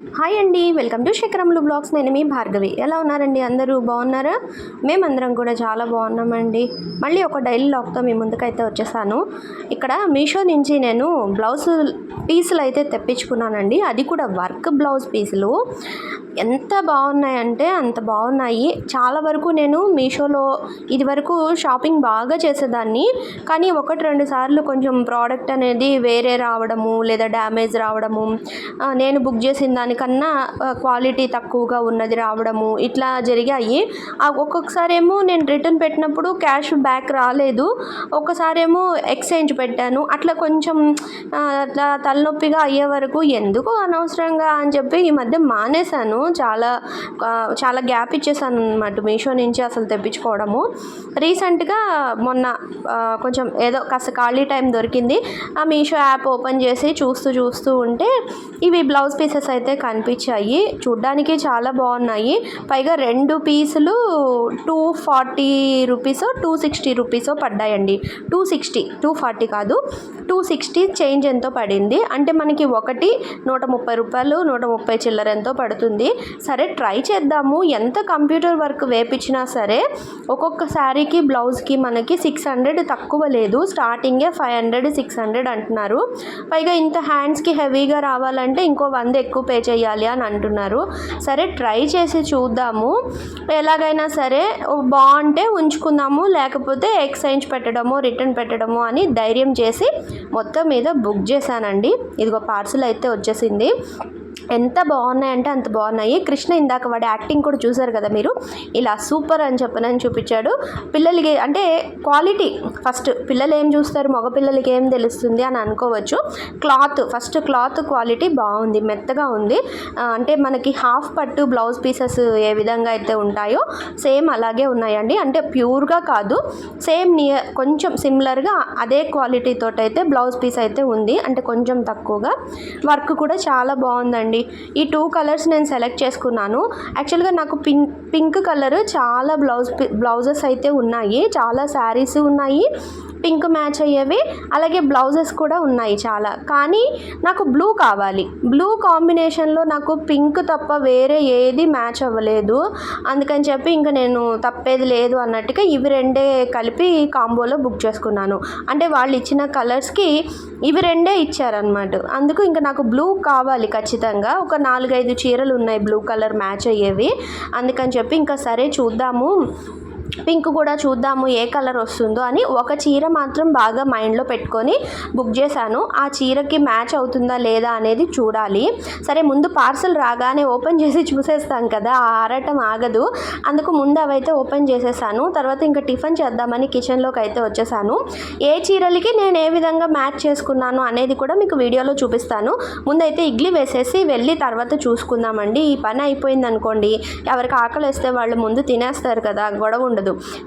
Hi అండి welcome to శేఖరములు blogs. నేను మీ భార్గవి. ఎలా ఉన్నారండి అందరూ? బాగున్నారా? మేమందరం కూడా చాలా బాగున్నామండి. మళ్ళీ ఒక డైలీ లాగ్తో మీ ముందుకైతే వచ్చేసాను. ఇక్కడ మీషో నుంచి నేను బ్లౌజ్ పీసులు అయితే తెప్పించుకున్నానండి. అది కూడా వర్క్ బ్లౌజ్ పీసులు. ఎంత బాగున్నాయంటే అంత బాగున్నాయి. చాలా వరకు నేను మీషోలో ఇది వరకు షాపింగ్ బాగా చేసేదాన్ని. కానీ ఒకటి రెండు సార్లు కొంచెం ప్రోడక్ట్ అనేది వేరే రావడము లేదా డ్యామేజ్ రావడము నేను బుక్ చేసిన దానికన్నా క్వాలిటీ తక్కువగా ఉన్నది రావడము ఇట్లా జరిగాయి. ఒక్కొక్కసారి ఏమో నేను రిటర్న్ పెట్టినప్పుడు క్యాష్ బ్యాక్ రాలేదు. ఒక్కసారి ఏమో ఎక్స్చేంజ్ పెట్టాను. అట్లా కొంచెం అట్లా తలనొప్పిగా అయ్యే వరకు ఎందుకు అనవసరంగా అని చెప్పి ఈ మధ్య మానేశాను. చాలా చాలా గ్యాప్ ఇచ్చేసాను అనమాట మీషో నుంచి అసలు తెప్పించుకోవడము. రీసెంట్గా మొన్న కొంచెం ఏదో కాస్త ఖాళీ టైం దొరికింది. ఆ మీషో యాప్ ఓపెన్ చేసి చూస్తూ చూస్తూ ఉంటే ఇవి బ్లౌజ్ పీసెస్ అయితే కనిపించాయి. చూడ్డానికి చాలా బాగున్నాయి. పైగా రెండు పీసులు two forty rupees two sixty rupees పడ్డాయండి. Two sixty two forty కాదు టూ సిక్స్టీ చేంజ్ ఎంతో పడింది. అంటే మనకి ఒకటి నూట ముప్పై రూపాయలు నూట ముప్పై చిల్లర ఎంతో పడుతుంది. సరే ట్రై చేద్దాము. ఎంత కంప్యూటర్ వర్క్ వేపించినా సరే ఒక్కొక్క శారీకి బ్లౌజ్కి మనకి సిక్స్ హండ్రెడ్ తక్కువ లేదు. స్టార్టింగే ఫైవ్ హండ్రెడ్ సిక్స్ హండ్రెడ్ అంటున్నారు. పైగా ఇంత హ్యాండ్స్కి హెవీగా రావాలంటే ఇంకో వంద ఎక్కువ పే చేయాలి అని అంటున్నారు. సరే ట్రై చేసి చూద్దాము. ఎలాగైనా సరే బాగుంటే ఉంచుకుందాము లేకపోతే ఎక్స్చేంజ్ పెట్టడము రిటర్న్ పెట్టడము అని ధైర్యం చేసి మొత్తం మీద బుక్ చేశానండి. ఇదిగో పార్సిల్ అయితే వచ్చేసింది. ఎంత బాగున్నాయంటే అంత బాగున్నాయి. కృష్ణ ఇందాక వాడి యాక్టింగ్ కూడా చూసారు కదా మీరు? ఇలా సూపర్ అని చెప్పనని చూపించాడు. పిల్లలకి అంటే క్వాలిటీ ఫస్ట్ పిల్లలు ఏం చూస్తారు మగ పిల్లలకి ఏం తెలుస్తుంది అని అనుకోవచ్చు. క్లాత్ ఫస్ట్ క్లాత్ క్వాలిటీ బాగుంది మెత్తగా ఉంది. అంటే మనకి హాఫ్ పట్టు బ్లౌజ్ పీసెస్ ఏ విధంగా అయితే ఉంటాయో సేమ్ అలాగే ఉన్నాయండి. అంటే ప్యూర్గా కాదు సేమ్ నియర్ కొంచెం సిమిలర్గా అదే క్వాలిటీతో అయితే బ్లౌజ్ పీస్ అయితే ఉంది. అంటే కొంచెం తక్కువగా. వర్క్ కూడా చాలా బాగుందండి. ఈ టూ కలర్స్ నేను సెలెక్ట్ చేసుకున్నాను. యాక్చువల్గా నాకు పింక్ పింక్ కలర్ చాలా బ్లౌజ్ బ్లౌజెస్ అయితే ఉన్నాయి. చాలా శారీస్ ఉన్నాయి. పింక్ మ్యాచ్ అయ్యేవి అలాగే బ్లౌజెస్ కూడా ఉన్నాయి చాలా. కానీ నాకు బ్లూ కావాలి. బ్లూ కాంబినేషన్లో నాకు పింక్ తప్ప వేరే ఏది మ్యాచ్ అవ్వలేదు. అందుకని చెప్పి ఇంకా నేను తప్పేది లేదు అన్నట్టుగా ఇవి రెండే కలిపి కాంబోలో బుక్ చేసుకున్నాను. అంటే వాళ్ళు ఇచ్చిన కలర్స్కి ఇవి రెండే ఇచ్చారనమాట అందుకు ఇంకా నాకు బ్లూ కావాలి ఖచ్చితంగా. ఒక నాలుగైదు చీరలు ఉన్నాయి బ్లూ కలర్ మ్యాచ్ అయ్యేవి. అందుకని చెప్పి ఇంకా సరే చూద్దాము. పింక్ కూడా చూద్దాము ఏ కలర్ వస్తుందో అని ఒక చీర మాత్రం బాగా మైండ్లో పెట్టుకొని బుక్ చేశాను. ఆ చీరకి మ్యాచ్ అవుతుందా లేదా అనేది చూడాలి. సరే ముందు పార్సల్ రాగానే ఓపెన్ చేసి చూసేస్తాం కదా ఆ ఆరాటం ఆగదు. అందుకు ముందు అవైతే ఓపెన్ చేసేసాను. తర్వాత ఇంకా టిఫిన్ చేద్దామని కిచెన్లోకి అయితే వచ్చేసాను. ఏ చీరలకి నేను ఏ విధంగా మ్యాచ్ చేసుకున్నాను అనేది కూడా మీకు వీడియోలో చూపిస్తాను. ముందైతే ఇడ్లీ వేసేసి వెళ్ళి తర్వాత చూసుకుందామండి. ఈ పని అయిపోయింది అనుకోండి ఎవరికి ఆకలి వేస్తే వాళ్ళు ముందు తినేస్తారు కదా గొడవ ఉండదు.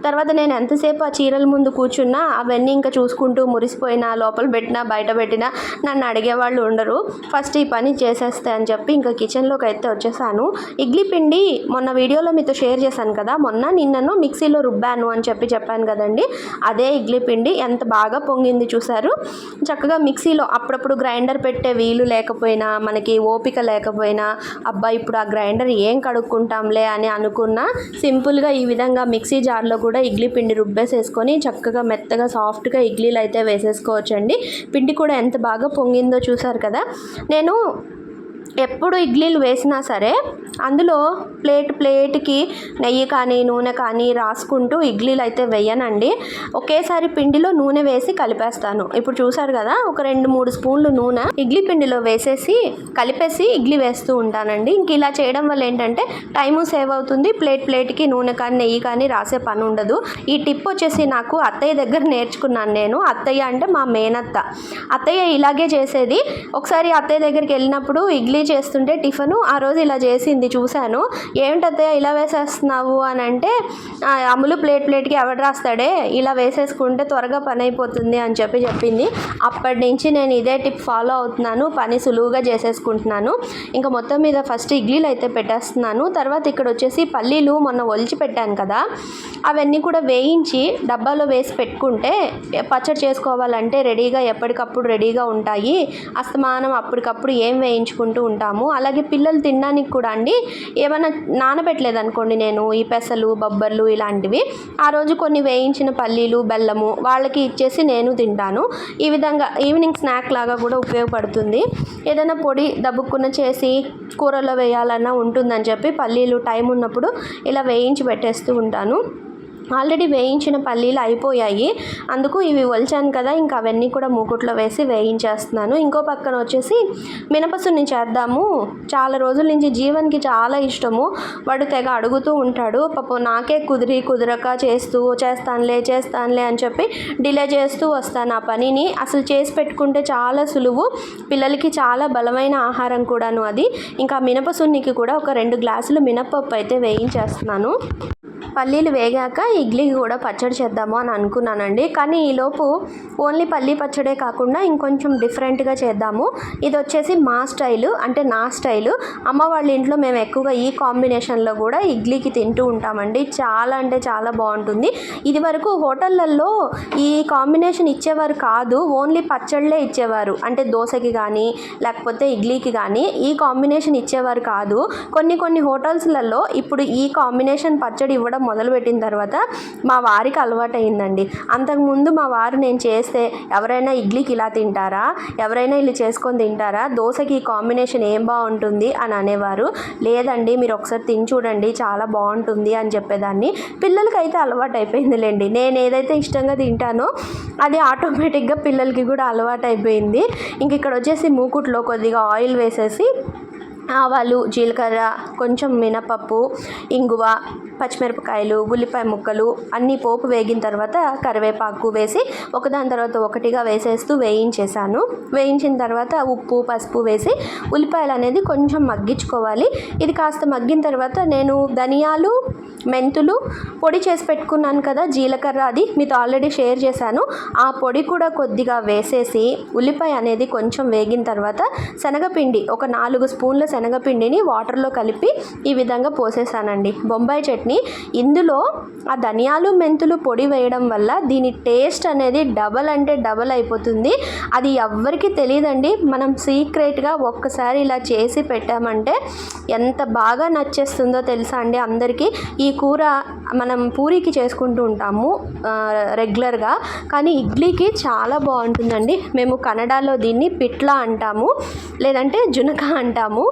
తర్వాత నేను ఎంతసేపు ఆ చీరల ముందు కూర్చున్నా అవన్నీ ఇంకా చూసుకుంటూ మురిసిపోయినా లోపల పెట్టినా బయట పెట్టినా నన్ను అడిగేవాళ్ళు ఉండరు. ఫస్ట్ ఈ పని చేసేస్తే అని చెప్పి ఇంకా కిచెన్లోకి అయితే వచ్చేసాను. ఇడ్లీ పిండి మొన్న వీడియోలో మీతో షేర్ చేశాను కదా మొన్న నిన్నను మిక్సీలో రుబ్బాను అని చెప్పి చెప్పాను కదండి. అదే ఇడ్లీ పిండి ఎంత బాగా పొంగింది చూసారు చక్కగా మిక్సీలో అప్పుడప్పుడు గ్రైండర్ పెట్టే వీలు లేకపోయినా మనకి ఓపిక లేకపోయినా అబ్బా ఇప్పుడు ఆ గ్రైండర్ ఏం కడుక్కుంటాంలే అని అనుకున్నా సింపుల్గా ఈ విధంగా మిక్సీ జార్లో కూడా ఇడ్లీ పిండి రుబ్బేసేసుకొని చక్కగా మెత్తగా సాఫ్ట్గా ఇడ్లీలు అయితే వేసేసుకోవచ్చండి. పిండి కూడా ఎంత బాగా పొంగిందో చూసారు కదా? నేను ఎప్పుడు ఇడ్లీలు వేసినా సరే అందులో ప్లేట్ ప్లేట్కి నెయ్యి కానీ నూనె కానీ రాసుకుంటూ ఇడ్లీలు అయితే వేయనండి. ఒకేసారి పిండిలో నూనె వేసి కలిపేస్తాను. ఇప్పుడు చూసారు కదా ఒక రెండు మూడు స్పూన్లు నూనె ఇడ్లీ పిండిలో వేసేసి కలిపేసి ఇడ్లీ వేస్తూ ఉంటానండి. ఇంక ఇలా చేయడం వల్ల ఏంటంటే టైము సేవ్ అవుతుంది. ప్లేట్ ప్లేట్కి నూనె కానీ నెయ్యి కానీ రాసే పని ఉండదు. ఈ టిప్ వచ్చేసి నాకు అత్తయ్య దగ్గర నేర్చుకున్నాను నేను. అత్తయ్య అంటే మా మేనత్త. అత్తయ్య ఇలాగే చేసేది. ఒకసారి అత్తయ్య దగ్గరికి వెళ్ళినప్పుడు ఇడ్లీ చేస్తుంటే టిఫను ఆ రోజు ఇలా చేసింది చూశాను. ఏమిటి ఇలా వేసేస్తున్నావు? అని అంటే అమ్ములు ప్లేట్ ప్లేట్కి ఎవడు రాస్తాడే? ఇలా వేసేసుకుంటే త్వరగా పని అయిపోతుంది అని చెప్పి చెప్పింది. అప్పటి నుంచి నేను ఇదే టిప్ ఫాలో అవుతున్నాను. పని సులువుగా చేసేసుకుంటున్నాను. ఇంకా మొత్తం మీద ఫస్ట్ ఇడ్లీలు అయితే పెట్టేస్తున్నాను. తర్వాత ఇక్కడ వచ్చేసి పల్లీలు మొన్న ఒలిచి పెట్టాను కదా అవన్నీ కూడా వేయించి డబ్బాలో వేసి పెట్టుకుంటే పచ్చడి చేసుకోవాలంటే రెడీగా ఎప్పటికప్పుడు రెడీగా ఉంటాయి. అస్తమానం అప్పటికప్పుడు ఏం వేయించుకుంటూ ఉంటాము అలాగే పిల్లలు తినడానికి కూడా అండి ఏమైనా నానబెట్టలేదు అనుకోండి నేను ఈ పెసలు బొబ్బర్లు ఇలాంటివి. ఆ రోజు కొన్ని వేయించిన పల్లీలు బెల్లము వాళ్ళకి ఇచ్చేసి నేను తింటాను. ఈ విధంగా ఈవినింగ్ స్నాక్ లాగా కూడా ఉపయోగపడుతుంది. ఏదైనా పొడి దబ్బుక్కున చేసి కూరలో వేయాలన్నా ఉంటుందని చెప్పి పల్లీలు టైం ఉన్నప్పుడు ఇలా వేయించి పెట్టేస్తూ ఉంటాను. ఆల్రెడీ వేయించిన పల్లీలు అయిపోయాయి. అందుకు ఇవి వలిచాను కదా ఇంకా అవన్నీ కూడా మూకుట్లో వేసి వేయించేస్తున్నాను. ఇంకో పక్కన వచ్చేసి మినపసుని చేద్దాము. చాలా రోజుల నుంచి జీవన్కి చాలా ఇష్టము. వాడు తెగ అడుగుతూ ఉంటాడు పాపం నాకే కుదిరి కుదరక చేస్తూ చేస్తానులే చేస్తానులే అని చెప్పి డిలే చేస్తూ వస్తాను ఆ పనిని. అసలు చేసి పెట్టుకుంటే చాలా సులువు. పిల్లలకి చాలా బలమైన ఆహారం కూడాను అది. ఇంకా మినపసున్నికి కూడా ఒక రెండు గ్లాసులు మినపప్పు అయితే వేయించేస్తున్నాను. పల్లీలు వేగాక ఇడ్లీకి కూడా పచ్చడి చేద్దాము అని అనుకున్నానండి. కానీ ఈలోపు ఓన్లీ పల్లీ పచ్చడే కాకుండా ఇంకొంచెం డిఫరెంట్గా చేద్దాము. ఇది వచ్చేసి మా స్టైలు అంటే నా స్టైలు. అమ్మ వాళ్ళ ఇంట్లో మేము ఎక్కువగా ఈ కాంబినేషన్లో కూడా ఇడ్లీకి తింటూ ఉంటామండి. చాలా అంటే చాలా బాగుంటుంది. ఇది వరకు హోటళ్ళల్లో ఈ కాంబినేషన్ ఇచ్చేవారు కాదు ఓన్లీ పచ్చళ్ళే ఇచ్చేవారు. అంటే దోశకి కానీ లేకపోతే ఇడ్లీకి కానీ ఈ కాంబినేషన్ ఇచ్చేవారు కాదు. కొన్ని కొన్ని హోటల్స్లలో ఇప్పుడు ఈ కాంబినేషన్ పచ్చడి ఇవ్వడం మొదలుపెట్టిన తర్వాత మా వారికి అలవాటు అయిందండి అంతకుముందు మా వారు నేను చేస్తే ఎవరైనా ఇడ్లీకి ఇలా తింటారా? ఎవరైనా ఇలా చేసుకొని తింటారా? దోశకి ఈ కాంబినేషన్ ఏం బాగుంటుంది? అని అనేవారు. లేదండి మీరు ఒకసారి తిని చూడండి చాలా బాగుంటుంది అని చెప్పేదాన్ని. పిల్లలకి అయితే అలవాటు అయిపోయిందిలేండి నేను ఏదైతే ఇష్టంగా తింటానో అది ఆటోమేటిక్గా పిల్లలకి కూడా అలవాటు అయిపోయింది ఇంక ఇక్కడ వచ్చేసి మూకుట్లో కొద్దిగా ఆయిల్ వేసేసి ఆవాలు జీలకర్ర కొంచెం మినపప్పు ఇంగువ పచ్చిమిరపకాయలు ఉల్లిపాయ ముక్కలు అన్నీ పోపు వేగిన తర్వాత కరివేపాకు వేసి ఒకదాని తర్వాత ఒకటిగా వేసేస్తూ వేయించేసాను వేయించిన తర్వాత ఉప్పు పసుపు వేసి ఉల్లిపాయలు అనేది కొంచెం మగ్గించుకోవాలి. ఇది కాస్త మగ్గిన తర్వాత నేను ధనియాలు మెంతులు పొడి చేసి పెట్టుకున్నాను కదా జీలకర్ర అది మీతో ఆల్రెడీ షేర్ చేశాను. ఆ పొడి కూడా కొద్దిగా వేసేసి ఉల్లిపాయ అనేది కొంచెం వేగిన తర్వాత శనగపిండి ఒక నాలుగు స్పూన్ల శనగపిండిని వాటర్లో కలిపి ఈ విధంగా పోసేసానండి. బొంబాయి చట్నీ. ఇందులో ఆ ధనియాలు మెంతులు పొడి వేయడం వల్ల దీని టేస్ట్ అనేది డబల్ అంటే డబల్ అయిపోతుంది. అది ఎవ్వరికి తెలియదండి. మనం సీక్రెట్గా ఒక్కసారి ఇలా చేసి పెట్టామంటే ఎంత బాగా నచ్చేస్తుందో తెలుసా అండి అందరికీ. ఈ కూర మనం పూరికి చేసుకుంటూ ఉంటాము రెగ్యులర్గా. కానీ ఇడ్లీకి చాలా బాగుంటుందండి. మేము కన్నడలో దీన్ని పిట్లా అంటాము లేదంటే జునక అంటాము.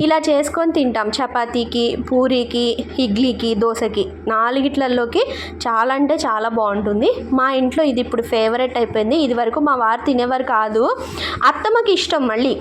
ఇలా చేసుకొని తింటాం. చపాతీకి పూరికి ఇడ్లీకి దోశకి నాలుగిట్లలోకి చాలా అంటే చాలా బాగుంటుంది. మా ఇంట్లో ఇది ఇప్పుడు ఫేవరెట్ అయిపోయింది. ఇది వరకు మా వారు తినేవారు కాదు. అత్తమ్మకి ఇష్టం మళ్ళీ.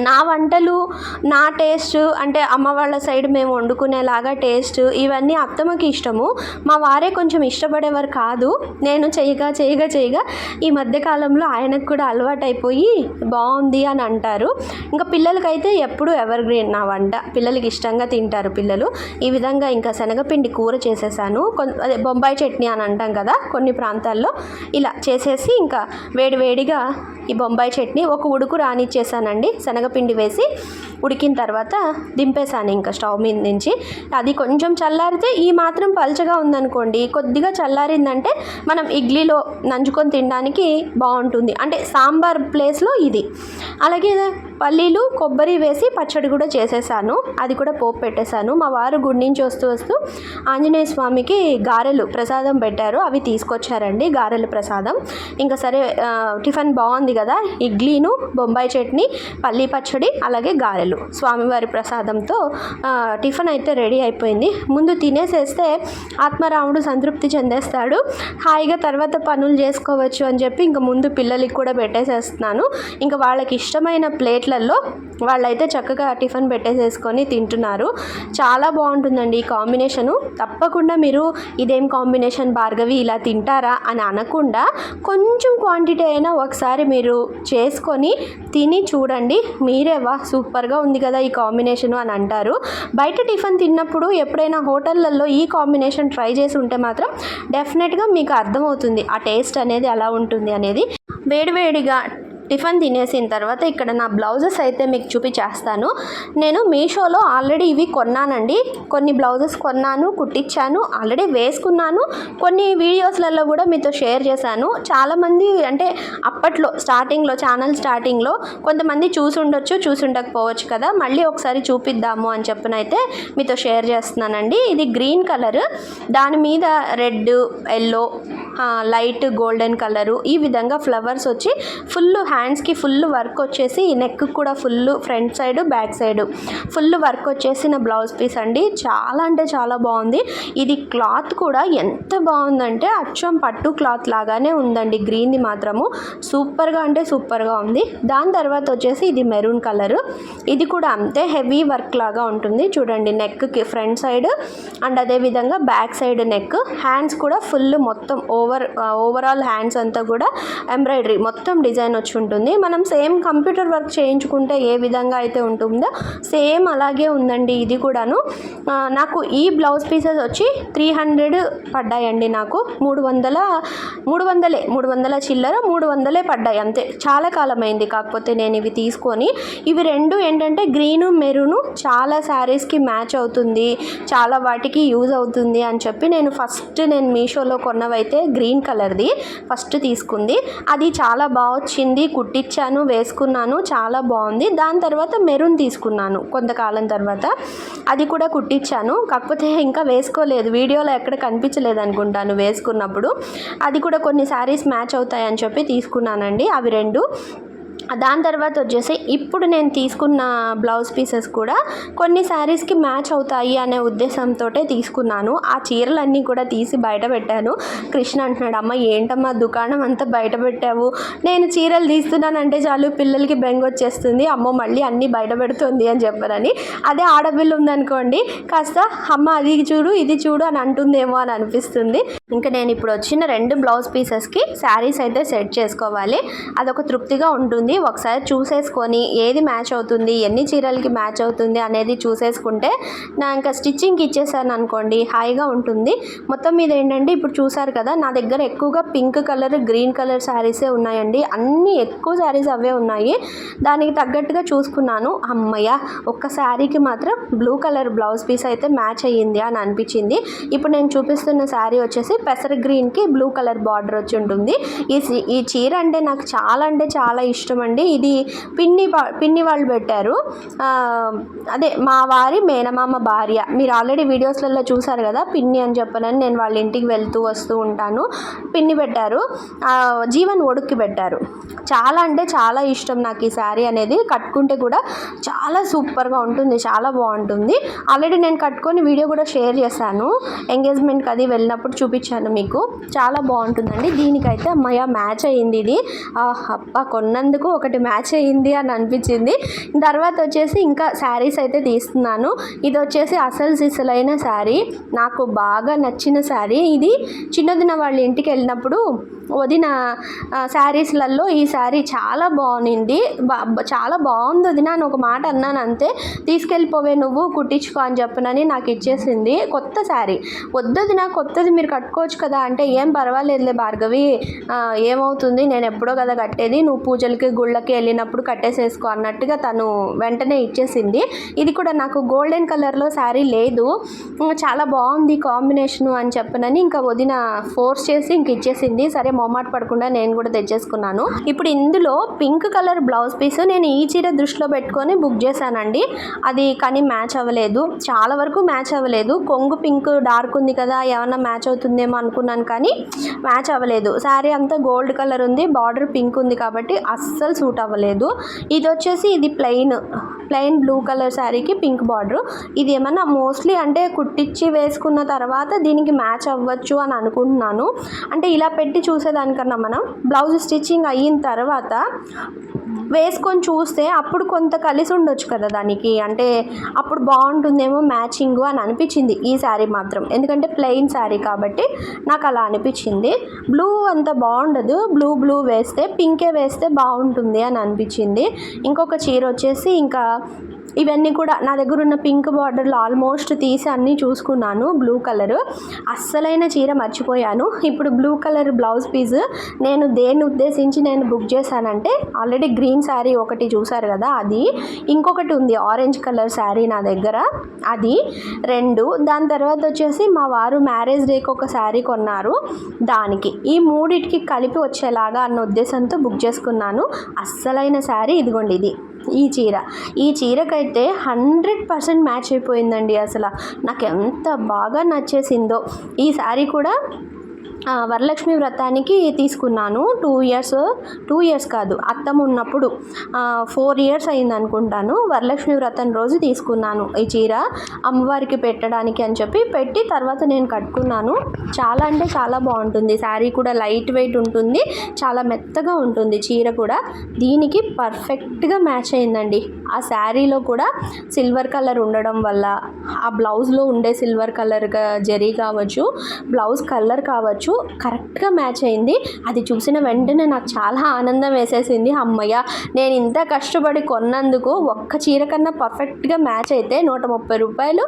నా వంటలు నా టేస్ట్ అంటే అమ్మ వాళ్ళ సైడ్ మేము వండుకునేలాగా టేస్ట్ ఇవన్నీ అత్తమ్మకి ఇష్టము. మా వారే కొంచెం ఇష్టపడేవారు కాదు. నేను చేయగా చేయగా చేయగా ఈ మధ్యకాలంలో ఆయనకు కూడా అలవాటైపోయి బాగుంది అని అంటారు. ఇంకా పిల్లలకైతే ఎప్పుడు ఎవర్ గ్రీన్ నా వంట. పిల్లలకి ఇష్టంగా తింటారు పిల్లలు. ఈ విధంగా ఇంకా శనగపిండి కూర చేసేసాను. అదే బొంబాయి చట్నీ అని అంటాం కదా కొన్ని ప్రాంతాల్లో ఇలా చేసేసి ఇంకా వేడివేడిగా ఈ బొంబాయి చట్నీ ఒక ఉడుకు రానిచ్చేసానండి. శనగపిండి వేసి ఉడికిన తర్వాత దింపేసాను ఇంకా స్టవ్ మీద నుంచి. అది కొంచెం చల్లారితే ఈ మాత్రం పల్చగా ఉందనుకోండి. కొద్దిగా చల్లారిందంటే మనం ఇడ్లీలో నంచుకొని తినడానికి బాగుంటుంది. అంటే సాంబార్ ప్లేస్లో ఇది. అలాగే పల్లీలు కొబ్బరి వేసి పచ్చడి కూడా చేసేసాను. అది కూడా పోపు పెట్టేశాను. మా వారు గుడి నుంచి వస్తూ వస్తూ ఆంజనేయ స్వామికి గారెలు ప్రసాదం పెట్టారు. అవి తీసుకొచ్చారండి గారెలు ప్రసాదం. ఇంకా సరే టిఫిన్ బాగుంది కదా. ఇడ్లీను బొంబాయి చట్నీ పల్లీ పచ్చడి అలాగే గారెలు. స్వామివారి ప్రసాదంతో టిఫిన్ అయితే రెడీ అయిపోయింది. ముందు తినేసేస్తే ఆత్మరాముడు సంతృప్తి చెందేస్తాడు. హాయిగా తర్వాత పనులు చేసుకోవచ్చు అని చెప్పి ఇంకా ముందు పిల్లలకి కూడా పెట్టేసేస్తున్నాను. ఇంకా వాళ్ళకి ఇష్టమైన ప్లేట్లలో వాళ్ళైతే చక్కగా టిఫిన్ పెట్టేసేసుకొని తింటున్నారు. చాలా బాగుంటుందండి ఈ కాంబినేషను. తప్పకుండా మీరు ఇదేం కాంబినేషన్ భార్గవి ఇలా తింటారా అని అనకుండా కొంచెం క్వాంటిటీ అయినా ఒకసారి మీరు చేసుకొని తిని చూడండి. మీరే వా సూపర్గా ఉంది కదా ఈ కాంబినేషన్ అని అంటారు. బయట టిఫిన్ తిన్నప్పుడు ఎప్పుడైనా హోటళ్ళల్లో ఈ కాంబినేషన్ ట్రై చేసి ఉంటే మాత్రం డెఫినెట్గా మీకు అర్థమవుతుంది ఆ టేస్ట్ అనేది ఎలా ఉంటుంది అనేది. వేడివేడిగా టిఫిన్ తినేసిన తర్వాత ఇక్కడ నా బ్లౌజెస్ అయితే మీకు చూపించేస్తాను. నేను మీషోలో ఆల్రెడీ ఇవి కొన్నానండి. కొన్ని బ్లౌజెస్ కొన్నాను కుట్టించాను ఆల్రెడీ వేసుకున్నాను. కొన్ని వీడియోస్లలో కూడా మీతో షేర్ చేశాను. చాలామంది అంటే అప్పట్లో స్టార్టింగ్లో ఛానల్ స్టార్టింగ్లో కొంతమంది చూసి చూసుండకపోవచ్చు చూసి ఉండకపోవచ్చు కదా. మళ్ళీ ఒకసారి చూపిద్దాము అని చెప్పినైతే మీతో షేర్ చేస్తున్నానండి. ఇది గ్రీన్ కలర్. దాని మీద red yellow light golden colour ఈ విధంగా ఫ్లవర్స్ వచ్చి ఫుల్ హ్యాండ్స్కి ఫుల్ వర్క్ వచ్చేసి నెక్ కూడా full front side back side. Full work వచ్చేసిన బ్లౌజ్ పీస్ అండి. చాలా అంటే చాలా బాగుంది. ఇది క్లాత్ కూడా ఎంత బాగుందంటే అచ్చం పట్టు క్లాత్ లాగానే ఉందండి. గ్రీన్ది మాత్రము. సూపర్గా అంటే సూపర్గా ఉంది. దాని తర్వాత వచ్చేసి ఇది మెరూన్ కలరు. ఇది కూడా అంతే హెవీ వర్క్ లాగా ఉంటుంది. చూడండి నెక్కి ఫ్రంట్ సైడ్ అండ్ అదేవిధంగా బ్యాక్ సైడ్ నెక్. హ్యాండ్స్ కూడా ఫుల్ మొత్తం ఓవర్ ఓవరాల్ హ్యాండ్స్ అంతా కూడా ఎంబ్రాయిడరీ మొత్తం డిజైన్ వచ్చి ఉంటుంది. మనం సేమ్ కంప్యూటర్ వర్క్ చేయించుకుంటే ఏ విధంగా అయితే ఉంటుందో సేమ్ అలాగే ఉందండి ఇది కూడాను. నాకు ఈ బ్లౌజ్ పీసెస్ వచ్చి త్రీ హండ్రెడ్ పడ్డాయండి నాకు. మూడు వందల మూడు వందలే మూడు వందల చిల్లర మూడు వందలే పడ్డాయి అంతే. చాలా కాలం అయింది కాకపోతే నేను ఇవి తీసుకొని. ఇవి రెండు ఏంటంటే గ్రీను మెరూను చాలా శారీస్కి మ్యాచ్ అవుతుంది. చాలా వాటికి యూజ్ అవుతుంది అని చెప్పి నేను ఫస్ట్ నేను మీషోలో కొన్నవైతే గ్రీన్ కలర్ది ఫస్ట్ తీసుకుంది. అది చాలా బాగా వచ్చింది. కుట్టించాను వేసుకున్నాను చాలా బాగుంది. దాని తర్వాత మెరూన్ తీసుకున్నాను కొంతకాలం తర్వాత. అది కూడా కుట్టించాను. కాకపోతే ఇంకా వేసుకోలేదు. వీడియోలో ఎక్కడ కనిపించలేదు అనుకుంటాను వేసుకున్నప్పుడు. అది కూడా కొన్ని శారీస్ మ్యాచ్ అవుతాయని చెప్పి తీసుకున్నానండి. అవి రెండు. దాని తర్వాత వచ్చేసి ఇప్పుడు నేను తీసుకున్న బ్లౌజ్ పీసెస్ కూడా కొన్ని శారీస్కి మ్యాచ్ అవుతాయి అనే ఉద్దేశంతో తీసుకున్నాను. ఆ చీరలన్నీ కూడా తీసి బయట పెట్టాను. కృష్ణ అంటున్నాడు అమ్మ ఏంటమ్మా దుకాణం అంతా బయట పెట్టావు? నేను చీరలు తీస్తున్నానంటే చాలు పిల్లలకి బెంగ వచ్చేస్తుంది. అమ్మో మళ్ళీ అన్నీ బయట పెడుతుంది అని చెప్పారని. అదే ఆడపిల్ల ఉందనుకోండి కాస్త అమ్మ అది చూడు ఇది చూడు అని అంటుందేమో అని అనిపిస్తుంది. ఇంకా నేను ఇప్పుడు వచ్చిన రెండు బ్లౌజ్ పీసెస్కి శారీస్ అయితే సెట్ చేసుకోవాలి. అదొక తృప్తిగా ఉంటుంది. ఒకసారి చూసేసుకొని ఏది మ్యాచ్ అవుతుంది ఎన్ని చీరలకి మ్యాచ్ అవుతుంది అనేది చూసేసుకుంటే నా ఇంకా స్టిచ్చింగ్కి ఇచ్చేసాను అనుకోండి హాయిగా ఉంటుంది. మొత్తం మీద ఏంటంటే ఇప్పుడు చూసారు కదా నా దగ్గర ఎక్కువగా పింక్ కలర్ గ్రీన్ కలర్ శారీసే ఉన్నాయండి. అన్ని ఎక్కువ శారీస్ అవే ఉన్నాయి. దానికి తగ్గట్టుగా చూసుకున్నాను. అమ్మయ్య ఒక్క శారీకి మాత్రం బ్లూ కలర్ బ్లౌజ్ పీస్ అయితే మ్యాచ్ అయ్యింది అని అనిపించింది. ఇప్పుడు నేను చూపిస్తున్న శారీ వచ్చేసి పెసర గ్రీన్కి బ్లూ కలర్ బార్డర్ వచ్చి ఉంటుంది. ఈ ఈ చీర అంటే నాకు చాలా అంటే చాలా ఇష్టం అండి. ఇది పిన్ని పిన్ని వాళ్ళు పెట్టారు. అదే మా వారి మేనమామ భార్య. మీరు ఆల్రెడీ వీడియోస్లలో చూసారు కదా పిన్ని అని చెప్పనని నేను వాళ్ళ ఇంటికి వెళ్తూ వస్తూ ఉంటాను. పిన్ని పెట్టారు. జీవన్ ఒడుక్కి పెట్టారు. చాలా అంటే చాలా ఇష్టం నాకు ఈ శారీ అనేది. కట్టుకుంటే కూడా చాలా సూపర్గా ఉంటుంది చాలా బాగుంటుంది. ఆల్రెడీ నేను కట్టుకొని వీడియో కూడా షేర్ చేశాను. ఎంగేజ్మెంట్కి అది వెళ్ళినప్పుడు చూపించాను మీకు. చాలా బాగుంటుందండి. దీనికైతే అమ్మయ్య మ్యాచ్ అయ్యింది ఇది. అప్ప అబ్బా కొన్నందుకు ఒకటి మ్యాచ్ అయ్యింది అని అనిపించింది. తర్వాత వచ్చేసి ఇంకా శారీస్ అయితే తీస్తున్నాను. ఇది వచ్చేసి అసలు సిసలైన శారీ. నాకు బాగా నచ్చిన శారీ. ఇది చిన్నదిన వాళ్ళ ఇంటికి వెళ్ళినప్పుడు వదిన శారీస్లలో ఈ శారీ చాలా బాగుంది బా- చాలా బాగుంది వదిన అని ఒక మాట అన్నాను అంతే. తీసుకెళ్ళిపోవే నువ్వు కుట్టించుకో అని చెప్పనని నాకు ఇచ్చేసింది కొత్త శారీ. వద్దది నాకు కొత్తది మీరు కట్టుకోవచ్చు కదా అంటే ఏం పర్వాలేదులే భార్గవి. ఏమవుతుంది? నేను ఎప్పుడో కదా కట్టేది. నువ్వు పూజలకి గుళ్ళకి వెళ్ళినప్పుడు కట్టేసేసుకో అన్నట్టుగా తను వెంటనే ఇచ్చేసింది. ఇది కూడా నాకు గోల్డెన్ కలర్లో శారీ లేదు. చాలా బాగుంది కాంబినేషను అని చెప్పనని ఇంకా వదిన ఫోర్స్ చేసి ఇంక ఇచ్చేసింది. సరే మొమాట పడకుండా నేను కూడా తెచ్చేసుకున్నాను. ఇప్పుడు ఇందులో పింక్ కలర్ బ్లౌజ్ పీస్ నేను ఈ చీర దృష్టిలో పెట్టుకొని బుక్ చేశానండి. అది కానీ మ్యాచ్ అవ్వలేదు. చాలా వరకు మ్యాచ్ అవ్వలేదు. కొంగు పింక్ డార్క్ ఉంది కదా ఏమన్నా మ్యాచ్ అవుతుందేమో అనుకున్నాను కానీ మ్యాచ్ అవ్వలేదు. శారీ అంతా గోల్డ్ కలర్ ఉంది బార్డర్ పింక్ ఉంది కాబట్టి అస్సలు సూట్ అవ్వలేదు. ఇది వచ్చేసి ఇది ప్లెయిన్ ప్లెయిన్ బ్లూ కలర్ శారీకి పింక్ బార్డర్. ఇది ఏమన్నా మోస్ట్లీ అంటే కుట్టించి వేసుకున్న తర్వాత దీనికి మ్యాచ్ అవ్వచ్చు అని అనుకుంటున్నాను. అంటే ఇలా పెట్టి చూసేదానికన్నా మనం బ్లౌజ్ స్టిచ్చింగ్ అయిన తర్వాత వేసుకొని చూస్తే అప్పుడు కొంత కలిసి ఉండొచ్చు కదా దానికి. అంటే అప్పుడు బాగుంటుందేమో మ్యాచింగ్ అని అనిపించింది ఈ శారీ మాత్రం. ఎందుకంటే ప్లెయిన్ శారీ కాబట్టి నాకు అలా అనిపించింది. బ్లూ అంత బాగుండదు. బ్లూ బ్లూ వేస్తే పింకే వేస్తే బాగుంటుంది. అని అనిపించింది. ఇంకొక చీర వచ్చేసి ఇంకా ఇవన్నీ కూడా నా దగ్గర ఉన్న పింక్ బార్డర్లో ఆల్మోస్ట్ తీసి అన్నీ చూసుకున్నాను బ్లూ కలర్ అస్సలైన చీర మర్చిపోయాను. ఇప్పుడు బ్లూ కలర్ బ్లౌజ్ పీస్ నేను దేన్ని ఉద్దేశించి నేను బుక్ చేశానంటే ఆల్రెడీ గ్రీన్ శారీ ఒకటి చూసారు కదా అది. ఇంకొకటి ఉంది ఆరెంజ్ కలర్ శారీ నా దగ్గర. అది రెండు. దాని తర్వాత వచ్చేసి మా వారు మ్యారేజ్ డేకి ఒక శారీ కొన్నారు దానికి. ఈ మూడిటికి కలిపి వచ్చేలాగా అన్న ఉద్దేశంతో బుక్ చేసుకున్నాను. అస్సలైన శారీ ఇదిగోండి ఇది. ఈ చీర. ఈ చీరకైతే హండ్రెడ్ పర్సెంట్ మ్యాచ్ అయిపోయిందండి అసలు. నాకు ఎంత బాగా నచ్చేసిందో. ఈ శారీ కూడా వరలక్ష్మి వ్రతానికి తీసుకున్నాను. టూ ఇయర్స్ టూ ఇయర్స్ కాదు అత్తమ్మ ఉన్నప్పుడు. ఫోర్ ఇయర్స్ అయింది అనుకుంటాను. వరలక్ష్మి వ్రతం రోజు తీసుకున్నాను ఈ చీర అమ్మవారికి పెట్టడానికి అని చెప్పి పెట్టి తర్వాత నేను కట్టుకున్నాను. చాలా అంటే చాలా బాగుంటుంది. శారీ కూడా లైట్ వెయిట్ ఉంటుంది. చాలా మెత్తగా ఉంటుంది చీర కూడా. దీనికి పర్ఫెక్ట్గా మ్యాచ్ అయిందండి. ఆ శారీలో కూడా సిల్వర్ కలర్ ఉండడం వల్ల ఆ బ్లౌజ్లో ఉండే సిల్వర్ కలర్ జరీ కావచ్చు బ్లౌజ్ కలర్ కావచ్చు కరెక్ట్గా మ్యాచ్ అయింది. అది చూసిన వెంటనే నాకు చాలా ఆనందం వేసేసింది. అమ్మయ్య నేను ఇంత కష్టపడి కొన్నందుకు ఒక్క చీర కన్నా పర్ఫెక్ట్గా మ్యాచ్ అయితే నూట ముప్పై రూపాయలు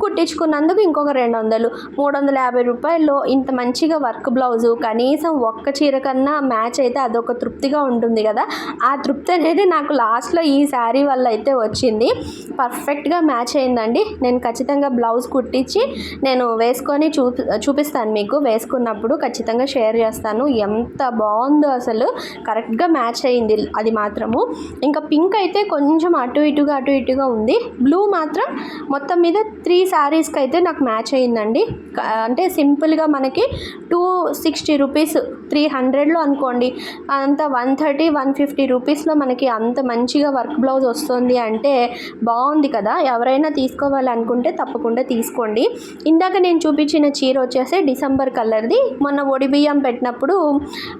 కుట్టించుకున్నందుకు ఇంకొక రెండు వందలు. మూడు వందల యాభై రూపాయల్లో ఇంత మంచిగా వర్క్ బ్లౌజు కనీసం ఒక్క చీర కన్నా మ్యాచ్ అయితే అదొక తృప్తిగా ఉంటుంది కదా. ఆ తృప్తి అనేది నాకు లాస్ట్లో ఈ శారీ వల్ల అయితే వచ్చింది. పర్ఫెక్ట్గా మ్యాచ్ అయిందండి. నేను ఖచ్చితంగా బ్లౌజ్ కుట్టించి నేను వేసుకొని చూపి చూపిస్తాను మీకు. వేసుకున్నప్పుడు ఖచ్చితంగా షేర్ చేస్తాను. ఎంత బాగుందో అసలు. కరెక్ట్గా మ్యాచ్ అయింది అది మాత్రము. ఇంకా పింక్ అయితే కొంచెం అటు ఇటుగా అటు ఇటుగా ఉంది. బ్లూ మాత్రం మొత్తం మీద త్రీ శారీస్కి అయితే నాకు మ్యాచ్ అయిందండి. అంటే సింపుల్గా మనకి టూ సిక్స్టీ రూపీస్ త్రీ హండ్రెడ్లో అనుకోండి. అంత వన్ థర్టీ వన్ ఫిఫ్టీ రూపీస్లో మనకి అంత మంచిగా వర్క్ బ్లౌజ్ వస్తుంది అంటే బాగుంది కదా. ఎవరైనా తీసుకోవాలనుకుంటే తప్పకుండా తీసుకోండి. ఇందాక నేను చూపించిన చీర వచ్చేసి డిసెంబర్ కలర్ది. మొన్న ఒడి బియ్యం పెట్టినప్పుడు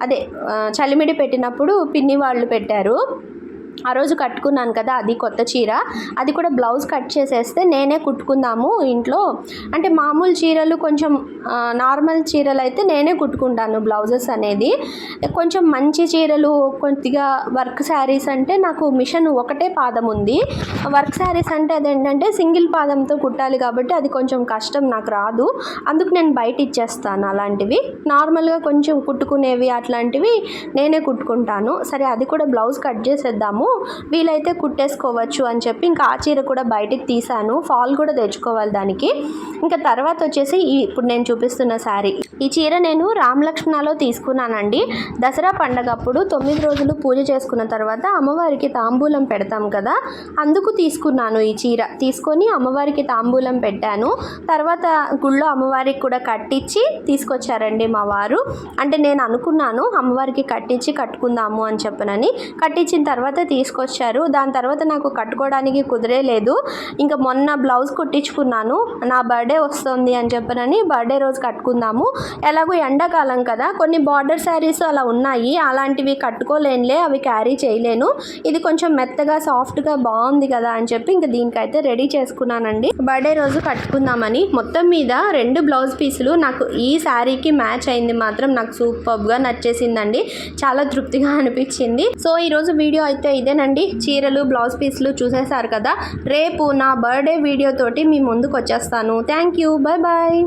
అదే చలిమిడి పెట్టినప్పుడు పిన్ని వాళ్ళు పెట్టారు. ఆ రోజు కట్టుకున్నాను కదా అది కొత్త చీర. అది కూడా బ్లౌజ్ కట్ చేసేస్తే నేనే కుట్టుకుందాము ఇంట్లో. అంటే మామూలు చీరలు కొంచెం నార్మల్ చీరలు అయితే నేనే కుట్టుకుంటాను బ్లౌజెస్ అనేది. కొంచెం మంచి చీరలు కొద్దిగా వర్క్ శారీస్ అంటే నాకు మిషన్ ఒకటే పాదం ఉంది. వర్క్ శారీస్ అంటే అదేంటంటే సింగిల్ పాదంతో కుట్టాలి కాబట్టి అది కొంచెం కష్టం నాకు రాదు. అందుకు నేను బయట ఇచ్చేస్తాను అలాంటివి. నార్మల్గా కొంచెం కుట్టుకునేవి అట్లాంటివి నేనే కుట్టుకుంటాను. సరే అది కూడా బ్లౌజ్ కట్ చేసేద్దాము. వీలైతే కుట్టేసుకోవచ్చు అని చెప్పి ఇంకా ఆ చీర కూడా బయటికి తీసాను ఫాల్ కూడా తెచ్చుకోవాలి దానికి. ఇంకా తర్వాత వచ్చేసి ఈ ఇప్పుడు నేను చూపిస్తున్న శారీ. ఈ చీర నేను రామలక్ష్మణలో తీసుకున్నానండి. దసరా పండగ అప్పుడు తొమ్మిది రోజులు పూజ చేసుకున్న తర్వాత అమ్మవారికి తాంబూలం పెడతాం కదా అందుకు తీసుకున్నాను ఈ చీర. తీసుకొని అమ్మవారికి తాంబూలం పెట్టాను. తర్వాత గుళ్ళో అమ్మవారికి కూడా కట్టించి తీసుకొచ్చారండి మా వారు. అంటే నేను అనుకున్నాను అమ్మవారికి కట్టించి కట్టుకుందాము అని చెప్పనని. కట్టించిన తర్వాత తీసుకొచ్చారు. దాని తర్వాత నాకు కట్టుకోవడానికి కుదిరే లేదు. ఇంకా మొన్న బ్లౌజ్ కుట్టించుకున్నాను. నా బర్త్డే వస్తుంది అని చెప్పనని బర్త్డే రోజు కట్టుకుందాము. ఎలాగో ఎండాకాలం కదా. కొన్ని బార్డర్ శారీస్ అలా ఉన్నాయి. అలాంటివి కట్టుకోలేనులే అవి క్యారీ చేయలేను. ఇది కొంచెం మెత్తగా సాఫ్ట్గా బాగుంది కదా అని చెప్పి ఇంకా దీనికైతే రెడీ చేసుకున్నానండి. బర్త్డే రోజు కట్టుకుందామని మొత్తం మీద రెండు బ్లౌజ్ పీసులు నాకు ఈ శారీకి మ్యాచ్ అయింది మాత్రం నాకు సూపర్గా నచ్చేసిందండి. చాలా తృప్తిగా అనిపించింది. సో ఈరోజు వీడియో అయితే ఇదేనండి చీరలు బ్లౌజ్ పీస్లు చూసేశారు కదా. రేపు నా బర్త్డే వీడియో తోటి మీ ముందుకు వచ్చేస్తాను థ్యాంక్ యూ. Bye bye